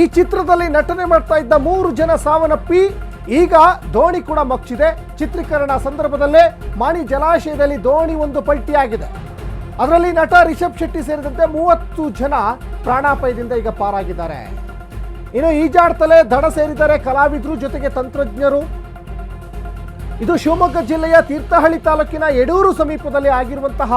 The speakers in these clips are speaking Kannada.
ಈ ಚಿತ್ರದಲ್ಲಿ ನಟನೆ ಮಾಡ್ತಾ ಇದ್ದ ಮೂರು ಜನ ಸಾವನ್ನಪ್ಪಿ, ಈಗ ದೋಣಿ ಕೂಡ ಮಗ್ಚಿದೆ. ಚಿತ್ರೀಕರಣ ಸಂದರ್ಭದಲ್ಲೇ ಮಾಣಿ ಜಲಾಶಯದಲ್ಲಿ ದೋಣಿ ಒಂದು ಪಲ್ಟಿಯಾಗಿದೆ. ಅದರಲ್ಲಿ ನಟ ರಿಷಬ್ ಶೆಟ್ಟಿ ಸೇರಿದಂತೆ ಮೂವತ್ತು ಜನ ಪ್ರಾಣಾಪಾಯದಿಂದ ಈಗ ಪಾರಾಗಿದ್ದಾರೆ. ಇನ್ನು ಈಜಾಡ್ತಲೇ ದಡ ಸೇರಿದ್ದಾರೆ ಕಲಾವಿದರು ಜೊತೆಗೆ ತಂತ್ರಜ್ಞರು. ಇದು ಶಿವಮೊಗ್ಗ ಜಿಲ್ಲೆಯ ತೀರ್ಥಹಳ್ಳಿ ತಾಲೂಕಿನ ಯಡೂರು ಸಮೀಪದಲ್ಲಿ ಆಗಿರುವಂತಹ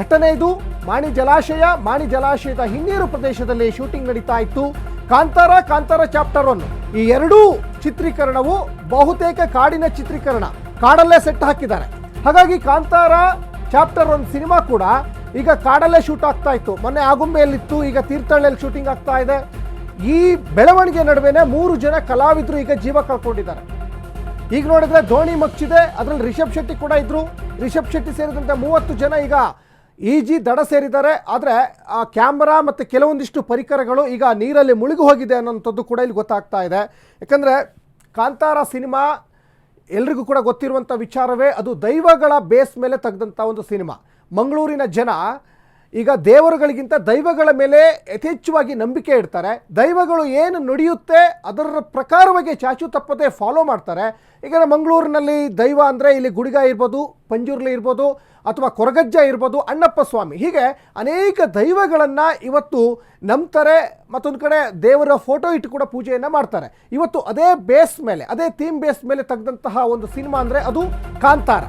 ಘಟನೆ ಇದು ಮಾಣಿ ಜಲಾಶಯ, ಮಾಣಿ ಜಲಾಶಯದ ಹಿನ್ನೀರು ಪ್ರದೇಶದಲ್ಲಿ ಶೂಟಿಂಗ್ ನಡೀತಾ ಇತ್ತು ಕಾಂತಾರ ಕಾಂತಾರ ಚಾಪ್ಟರ್ ಒನ್. ಈ ಎರಡೂ ಚಿತ್ರೀಕರಣವು ಬಹುತೇಕ ಕಾಡಿನ ಚಿತ್ರೀಕರಣ. ಕಾಡಲ್ಲೇ ಸೆಟ್ ಹಾಕಿದ್ದಾರೆ. ಹಾಗಾಗಿ ಕಾಂತಾರ ಚಾಪ್ಟರ್ ಒನ್ ಸಿನಿಮಾ ಕೂಡ ಈಗ ಕಾಡಲ್ಲೇ ಶೂಟ್ ಆಗ್ತಾ ಇತ್ತು ಮೊನ್ನೆ ಆಗುಂಬೆಯಲ್ಲಿತ್ತು, ಈಗ ತೀರ್ಥಹಳ್ಳಿಯಲ್ಲಿ ಶೂಟಿಂಗ್ ಆಗ್ತಾ ಇದೆ ಈ ಬೆಳವಣಿಗೆ ನಡುವೆನೆ ಮೂರು ಜನ ಕಲಾವಿದರು ಈಗ ಜೀವ ಕಳ್ಕೊಂಡಿದ್ದಾರೆ. ಈಗ ನೋಡಿದ್ರೆ ಧೋನಿ ಮಗ್ಚಿದೆ, ಅದರಲ್ಲಿ ರಿಷಬ್ ಶೆಟ್ಟಿ ಕೂಡ ಇದ್ರು. ರಿಷಬ್ ಶೆಟ್ಟಿ ಸೇರಿದಂತೆ ಮೂವತ್ತು ಜನ ಈಗ ಈಜಿ ದಡ ಸೇರಿದ್ದಾರೆ, ಆದರೆ ಆ ಕ್ಯಾಮ್ರಾ ಮತ್ತು ಕೆಲವೊಂದಿಷ್ಟು ಪರಿಕರಗಳು ಈಗ ನೀರಲ್ಲಿ ಮುಳುಗಿ ಹೋಗಿದೆ ಅನ್ನೋಂಥದ್ದು ಕೂಡ ಇಲ್ಲಿ ಗೊತ್ತಾಗ್ತಾ ಇದೆ. ಯಾಕಂದರೆ ಕಾಂತಾರ ಸಿನಿಮಾ ಎಲ್ರಿಗೂ ಕೂಡ ಗೊತ್ತಿರುವಂಥ ವಿಚಾರವೇ ಅದು ದೈವಗಳ ಬೇಸ್ ಮೇಲೆ ತೆಗೆದಂಥ ಒಂದು ಸಿನಿಮಾ. ಮಂಗಳೂರಿನ ಜನ ಈಗ ದೇವರುಗಳಿಗಿಂತ ದೈವಗಳ ಮೇಲೆ ಯಥೇಚ್ಛವಾಗಿ ನಂಬಿಕೆ ಇಡ್ತಾರೆ. ದೈವಗಳು ಏನು ನುಡಿಯುತ್ತೆ ಅದರ ಪ್ರಕಾರವಾಗಿ ಚಾಚು ತಪ್ಪದೆ ಫಾಲೋ ಮಾಡ್ತಾರೆ. ಈಗ ಮಂಗಳೂರಿನಲ್ಲಿ ದೈವ ಅಂದರೆ ಇಲ್ಲಿ ಗುಡಿಗ ಇರ್ಬೋದು, ಪಂಜುರ್ಲಿ ಇರ್ಬೋದು, ಅಥವಾ ಕೊರಗಜ್ಜ ಇರ್ಬೋದು, ಅಣ್ಣಪ್ಪ ಸ್ವಾಮಿ. ಹೀಗೆ ಅನೇಕ ದೈವಗಳನ್ನು ಇವತ್ತು ನಂಬ್ತಾರೆ, ಮತ್ತೊಂದು ಕಡೆ ದೇವರ ಫೋಟೋ ಇಟ್ಟು ಕೂಡ ಪೂಜೆಯನ್ನು ಮಾಡ್ತಾರೆ. ಇವತ್ತು ಅದೇ ಬೇಸ್ ಮೇಲೆ, ಅದೇ ಥೀಮ್ ಬೇಸ್ ಮೇಲೆ ತೆಗೆದಂತಹ ಒಂದು ಸಿನಿಮಾ ಅಂದರೆ ಅದು ಕಾಂತಾರ.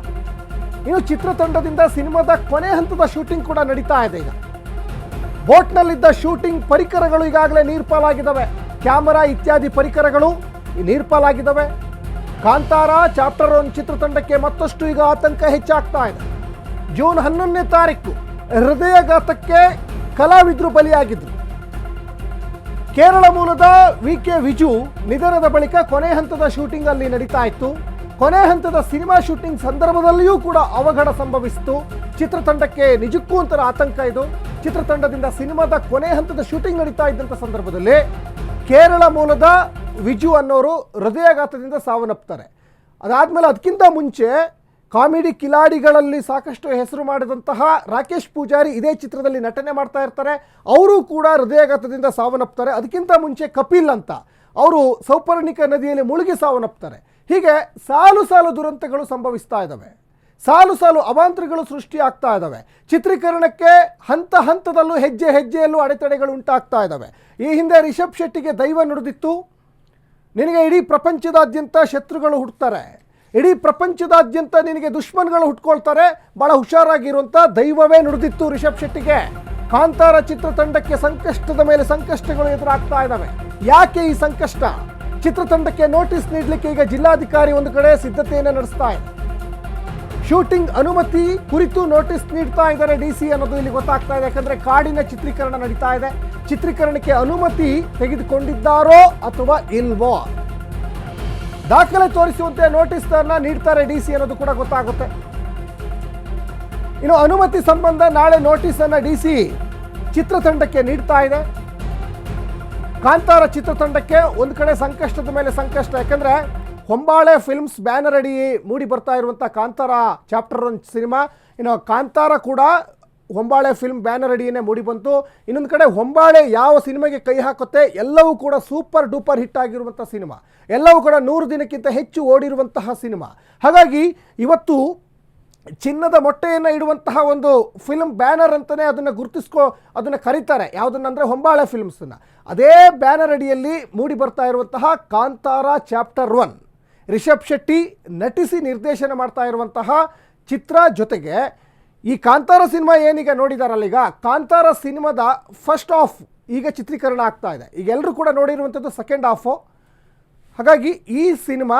ಇನ್ನು ಚಿತ್ರತಂಡದಿಂದ ಸಿನಿಮಾದ ಕೊನೆ ಹಂತದ ಶೂಟಿಂಗ್ ಕೂಡ ನಡೀತಾ ಇದೆ ಈಗ. ಬೋಟ್ನಲ್ಲಿದ್ದ ಶೂಟಿಂಗ್ ಪರಿಕರಗಳು ಈಗಾಗಲೇ ನೀರ್ಪಾಲಾಗಿದ್ದಾವೆ. ಕ್ಯಾಮರಾ ಇತ್ಯಾದಿ ಪರಿಕರಗಳು ನೀರ್ಪಾಲಾಗಿದ್ದಾವೆ. ಕಾಂತಾರ, ಚಾಪ್ಟರ್ ಒನ್ ಚಿತ್ರತಂಡಕ್ಕೆ ಮತ್ತಷ್ಟು ಈಗ ಆತಂಕ ಹೆಚ್ಚಾಗ್ತಾ ಇದೆ. ಜೂನ್ ಹನ್ನೊಂದನೇ ತಾರೀಕು ಹೃದಯಘಾತಕ್ಕೆ ಕಲಾವಿದರು ಬಲಿಯಾಗಿದ್ದರು ಕೇರಳ ಮೂಲದ ವಿ ಕೆ ವಿಜು ನಿಧನದ ಬಳಿಕ ಕೊನೆ ಹಂತದ ಶೂಟಿಂಗ್ ಅಲ್ಲಿ ನಡೀತಾ ಇತ್ತು. ಕೊನೆ ಹಂತದ ಸಿನಿಮಾ ಶೂಟಿಂಗ್ ಸಂದರ್ಭದಲ್ಲಿಯೂ ಕೂಡ ಅವಘಡ ಸಂಭವಿಸಿತು. ಚಿತ್ರತಂಡಕ್ಕೆ ನಿಜಕ್ಕೂ ಒಂಥರ ಆತಂಕ ಇದು. ಚಿತ್ರತಂಡದಿಂದ ಸಿನಿಮಾದ ಕೊನೆ ಹಂತದ ಶೂಟಿಂಗ್ ನಡೀತಾ ಇದ್ದಂಥ ಸಂದರ್ಭದಲ್ಲಿ ಕೇರಳ ಮೂಲದ ವಿಜು ಅನ್ನೋರು ಹೃದಯಾಘಾತದಿಂದ ಸಾವನ್ನಪ್ತಾರೆ. ಅದಾದಮೇಲೆ ಅದಕ್ಕಿಂತ ಮುಂಚೆ ಕಾಮಿಡಿ ಕಿಲಾಡಿಗಳಲ್ಲಿ ಸಾಕಷ್ಟು ಹೆಸರು ಮಾಡಿದಂತಹ ರಾಕೇಶ್ ಪೂಜಾರಿ ಇದೇ ಚಿತ್ರದಲ್ಲಿ ನಟನೆ ಮಾಡ್ತಾ ಇರ್ತಾರೆ. ಅವರು ಕೂಡ ಹೃದಯಾಘಾತದಿಂದ ಸಾವನ್ನಪ್ತಾರೆ. ಅದಕ್ಕಿಂತ ಮುಂಚೆ ಕಪಿಲ್ ಅಂತ. ಅವರು ಸೌಪರ್ಣಿಕ ನದಿಯಲ್ಲಿ ಮುಳುಗಿ ಸಾವನ್ನಪ್ತಾರೆ. ಹೀಗೆ ಸಾಲು ಸಾಲು ದುರಂತಗಳು ಸಂಭವಿಸ್ತಾ ಇದ್ದಾವೆ. ಸಾಲು ಸಾಲು ಅವಾಂತರಗಳು ಸೃಷ್ಟಿ ಆಗ್ತಾ ಇದ್ದಾವೆ. ಚಿತ್ರೀಕರಣಕ್ಕೆ ಹಂತ ಹಂತದಲ್ಲೂ ಹೆಜ್ಜೆ ಹೆಜ್ಜೆಯಲ್ಲೂ ಅಡೆತಡೆಗಳು ಉಂಟಾಗ್ತಾ ಇದ್ದಾವೆ. ಈ ಹಿಂದೆ ರಿಷಬ್ ಶೆಟ್ಟಿಗೆ ದೈವ ನುಡಿದಿತ್ತು. ನಿನಗೆ ಇಡೀ ಪ್ರಪಂಚದಾದ್ಯಂತ ಶತ್ರುಗಳು ಹುಡ್ತಾರೆ ಇಡೀ ಪ್ರಪಂಚದಾದ್ಯಂತ ನಿನಗೆ ದುಶ್ಮನ್ಗಳು ಹುಟ್ಕೊಳ್ತಾರೆ. ಬಹಳ ಹುಷಾರಾಗಿರುವಂಥ ದೈವವೇ ನುಡಿದಿತ್ತು ರಿಷಬ್ ಶೆಟ್ಟಿಗೆ. ಕಾಂತಾರ ಚಿತ್ರತಂಡಕ್ಕೆ ಸಂಕಷ್ಟದ ಮೇಲೆ ಸಂಕಷ್ಟಗಳು ಎದುರಾಗ್ತಾ ಇದ್ದಾವೆ. ಯಾಕೆ ಈ ಸಂಕಷ್ಟ? ಚಿತ್ರತಂಡಕ್ಕೆ ನೋಟಿಸ್ ನೀಡಲಿಕ್ಕೆ ಈಗ ಜಿಲ್ಲಾಧಿಕಾರಿ ಒಂದು ಕಡೆ ಸಿದ್ಧತೆಯನ್ನು ನಡೆಸ್ತಾ ಇದೆ. ಶೂಟಿಂಗ್ ಅನುಮತಿ ಕುರಿತು ನೋಟಿಸ್ ನೀಡ್ತಾ ಇದ್ದಾರೆ ಡಿ ಸಿ ಅನ್ನೋದು ಇಲ್ಲಿ ಗೊತ್ತಾಗ್ತಾ ಇದೆ. ಯಾಕಂದ್ರೆ ಕಾಡಿನ ಚಿತ್ರೀಕರಣ ನಡೀತಾ ಇದೆ. ಚಿತ್ರೀಕರಣಕ್ಕೆ ಅನುಮತಿ ತೆಗೆದುಕೊಂಡಿದ್ದಾರೋ ಅಥವಾ ಇಲ್ವೋ? ದಾಖಲೆ ತೋರಿಸುವಂತೆ ನೋಟಿಸ್ ನೀಡ್ತಾರೆ ಡಿ ಸಿ ಅನ್ನೋದು ಕೂಡ ಗೊತ್ತಾಗುತ್ತೆ. ಇನ್ನು ಅನುಮತಿ ಸಂಬಂಧ ನಾಳೆ ನೋಟಿಸ್ ಅನ್ನ ಡಿ ಸಿ ಚಿತ್ರತಂಡಕ್ಕೆ ನೀಡ್ತಾ ಇದೆ. ಕಾಂತಾರ ಚಿತ್ರತಂಡಕ್ಕೆ ಒಂದು ಕಡೆ ಸಂಕಷ್ಟದ ಮೇಲೆ ಸಂಕಷ್ಟ. ಯಾಕಂದ್ರೆ ಹೊಂಬಾಳೆ ಫಿಲ್ಮ್ಸ್ ಬ್ಯಾನರ್ ಅಡಿ ಮೂಡಿ ಬರ್ತಾ ಇರುವಂಥ ಕಾಂತಾರ ಚಾಪ್ಟರ್ ಒನ್ ಸಿನಿಮಾ. ಇನ್ನು ಕಾಂತಾರ ಕೂಡ ಹೊಂಬಾಳೆ ಫಿಲ್ಮ್ ಬ್ಯಾನರ್ ಅಡಿಯೇ ಮೂಡಿ ಬಂತು. ಇನ್ನೊಂದು ಕಡೆ ಹೊಂಬಾಳೆ ಯಾವ ಸಿನಿಮಾಗೆ ಕೈ ಹಾಕುತ್ತೆ ಎಲ್ಲವೂ ಕೂಡ ಸೂಪರ್ ಡೂಪರ್ ಹಿಟ್ ಆಗಿರುವಂಥ ಸಿನಿಮಾ. ಎಲ್ಲವೂ ಕೂಡ ನೂರು ದಿನಕ್ಕಿಂತ ಹೆಚ್ಚು ಓಡಿರುವಂತಹ ಸಿನಿಮಾ. ಹಾಗಾಗಿ ಇವತ್ತು ಚಿನ್ನದ ಮೊಟ್ಟೆಯನ್ನು ಇಡುವಂತಹ ಒಂದು ಫಿಲ್ಮ್ ಬ್ಯಾನರ್ ಅಂತಲೇ ಅದನ್ನು ಗುರುತಿಸ್ಕೊ, ಅದನ್ನು ಕರೀತಾರೆ. ಯಾವುದನ್ನಂದರೆ ಹೊಂಬಾಳೆ ಫಿಲ್ಮ್ಸನ್ನು ಅದೇ ಬ್ಯಾನರ್ ಅಡಿಯಲ್ಲಿ ಮೂಡಿ ಬರ್ತಾ ಇರುವಂತಹ ಕಾಂತಾರ ಚಾಪ್ಟರ್ ಒನ್ ರಿಷಬ್ ಶೆಟ್ಟಿ ನಟಿಸಿ ನಿರ್ದೇಶನ ಮಾಡ್ತಾ ಇರುವಂತಹ ಚಿತ್ರ ಜೊತೆಗೆ ಈ ಕಾಂತಾರ ಸಿನಿಮಾ ಏನೀಗ ನೋಡಿದಾರಲ್ಲ ಈಗ, ಕಾಂತಾರ ಸಿನಿಮಾದ ಫಸ್ಟ್ ಆಫ್ ಈಗ ಚಿತ್ರೀಕರಣ ಆಗ್ತಾ ಇದೆ. ಈಗ ಎಲ್ಲರೂ ಕೂಡ ನೋಡಿರುವಂಥದ್ದು ಸೆಕೆಂಡ್ ಆಫು ಹಾಗಾಗಿ ಈ ಸಿನಿಮಾ